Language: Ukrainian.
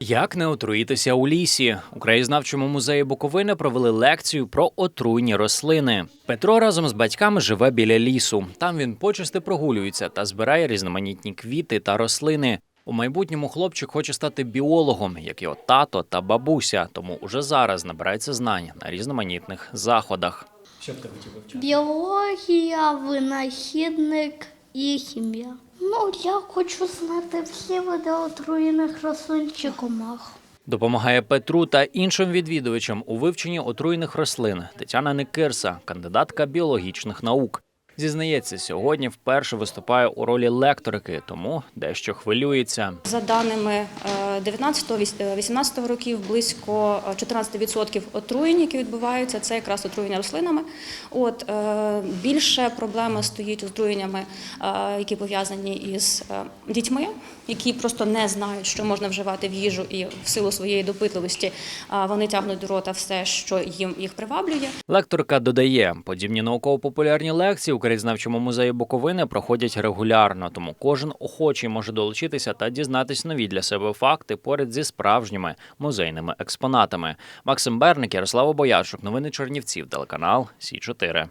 Як не отруїтися у лісі? У краєзнавчому музеї Буковини провели лекцію про отруйні рослини. Петро разом з батьками живе біля лісу. Там він почасти прогулюється та збирає різноманітні квіти та рослини. У майбутньому хлопчик хоче стати біологом, як його тато та бабуся, тому уже зараз набирається знань на різноманітних заходах. Що б ти хотів вивчати? Біологія, винахідник і хімія. Ну, я хочу знати всі види отруєних рослин чи комах. Допомагає Петру та іншим відвідувачам у вивченні отруєних рослин Тетяна Никирса, кандидатка біологічних наук. Зізнається, сьогодні вперше виступає у ролі лекторики, тому дещо хвилюється. За даними 19-18 років, близько е, 14% отруєнь, які відбуваються, це якраз отруєння рослинами. От е, більше проблема стоїть отруєннями, е, які пов'язані із е, дітьми, які просто не знають, що можна вживати в їжу, і в силу своєї допитливості е, вони тягнуть до рота все, що їм їх приваблює. Лекторка додає, подібні науково-популярні лекції краєзнавчому музеї Буковини проходять регулярно, тому кожен охочий може долучитися та дізнатись нові для себе факти поряд зі справжніми музейними експонатами. Максим Берник, Ярослава Боярчук, новини Чернівців, телеканал Сі 4